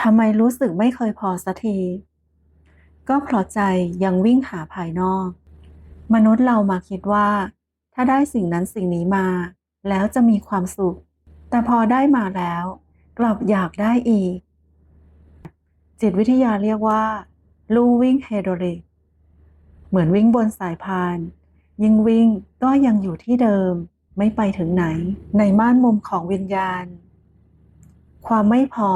ทำไมรู้สึกไม่เคยพอสักที ก็เพราะใจยังวิ่งหาภายนอก มนุษย์เรามาคิดว่า ถ้าได้สิ่งนั้นสิ่งนี้มา แล้วจะมีความสุข แต่พอได้มาแล้ว กลับอยากได้อีก จิตวิทยาเรียกว่า ลู่วิ่งเฮโดริก เหมือนวิ่งบนสายพาน ยิ่งวิ่งก็ยังอยู่ที่เดิม ไม่ไปถึงไหน ในม่านมุมของวิญญาณ ความไม่พอ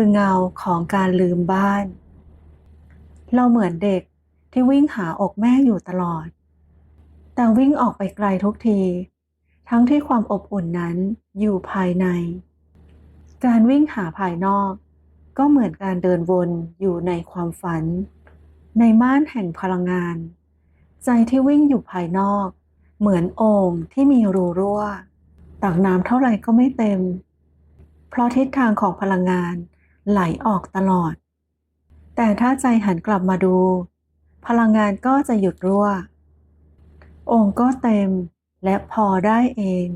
คือเงาของการลืมบ้าน เราเหมือนเด็กที่วิ่งหาอกแม่อยู่ตลอด แต่วิ่งออกไปไกลทุกที ทั้งที่ความอบอุ่นนั้นอยู่ภายใน การวิ่งหาภายนอก ก็เหมือนการเดินวนอยู่ในความฝัน ในม่านแห่งพลังงาน ใจที่วิ่งอยู่ภายนอก เหมือนโอ่งที่มีรูรั่วตักน้ำเท่าไหร่ก็ไม่เต็ม เพราะทิศทางของพลังงาน ไหลออกตลอด แต่ถ้าใจหันกลับมาดู พลังงานก็จะหยุดรั่วโอ่งก็เต็มและพอได้เอง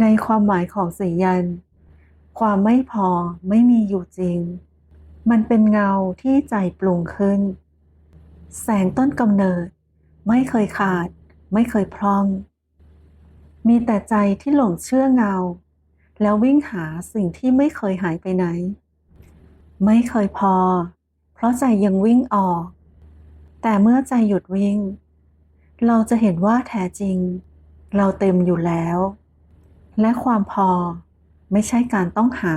ในความหมายของสียัน ความไม่พอไม่มีอยู่จริง มันเป็นเงาที่ใจปรุงขึ้น แสงต้นกำเนิด ไม่เคยขาด ไม่เคยพร่อง มีแต่ใจที่หลงเชื่อเงา แล้ววิ่งหาสิ่งที่ไม่เคยหายไปไหน ไม่เคยพอ เพราะใจยังวิ่งออก แต่เมื่อใจหยุดวิ่ง เราจะเห็นว่าแท้จริง เราเต็มอยู่แล้ว และความพอไม่ใช่การต้องหา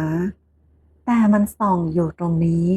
แต่มันส่องอยู่ตรงนี้